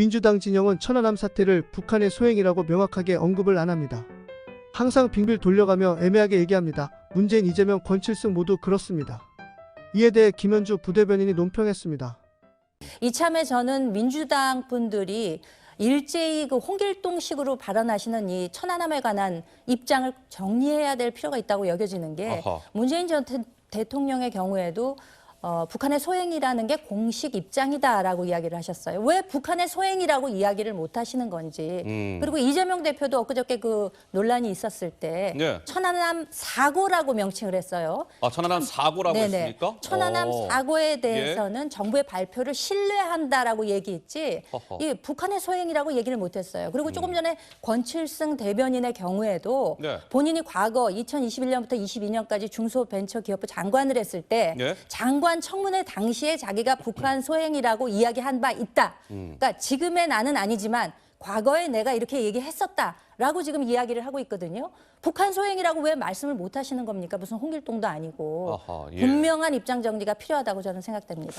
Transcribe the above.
민주당 진영은 천안함 사태를 북한의 소행이라고 명확하게 언급을 안 합니다. 항상 빙빌 돌려가며 애매하게 얘기합니다. 문재인, 이재명, 권칠승 모두 그렇습니다. 이에 대해 김현주 부대변인이 논평했습니다. 이참에 저는 민주당 분들이 일제히 그 홍길동식으로 발언하시는 이 천안함에 관한 입장을 정리해야 될 필요가 있다고 여겨지는 게 아하. 문재인 전 대- 대통령의 경우에도 어, 북한의 소행이라는 게 공식 입장이다라고 이야기를 하셨어요. 왜 북한의 소행이라고 이야기를 못 하시는 건지. 음. 그리고 이재명 대표도 엊그저께 그 논란이 있었을 때 네. 천안함 사고라고 명칭을 했어요. 아, 천안함 사고라고 네네. 했습니까? 천안함 어. 사고에 대해서는 정부의 발표를 신뢰한다라고 얘기했지 허허. 음. 이 북한의 소행이라고 얘기를 못 했어요. 그리고 조금 전에 권칠승 대변인의 경우에도 네. 본인이 과거 2021년부터 22년까지 중소벤처기업부 장관을 했을 때 네. 장관 청문회 당시에 자기가 북한 소행이라고 이야기한 바 있다. 음. 그러니까 지금의 나는 아니지만 과거에 내가 이렇게 얘기했었다라고 지금 이야기를 하고 있거든요. 북한 소행이라고 왜 말씀을 못 하시는 겁니까? 무슨 홍길동도 아니고 아하, 예. 분명한 입장 정리가 필요하다고 저는 생각됩니다.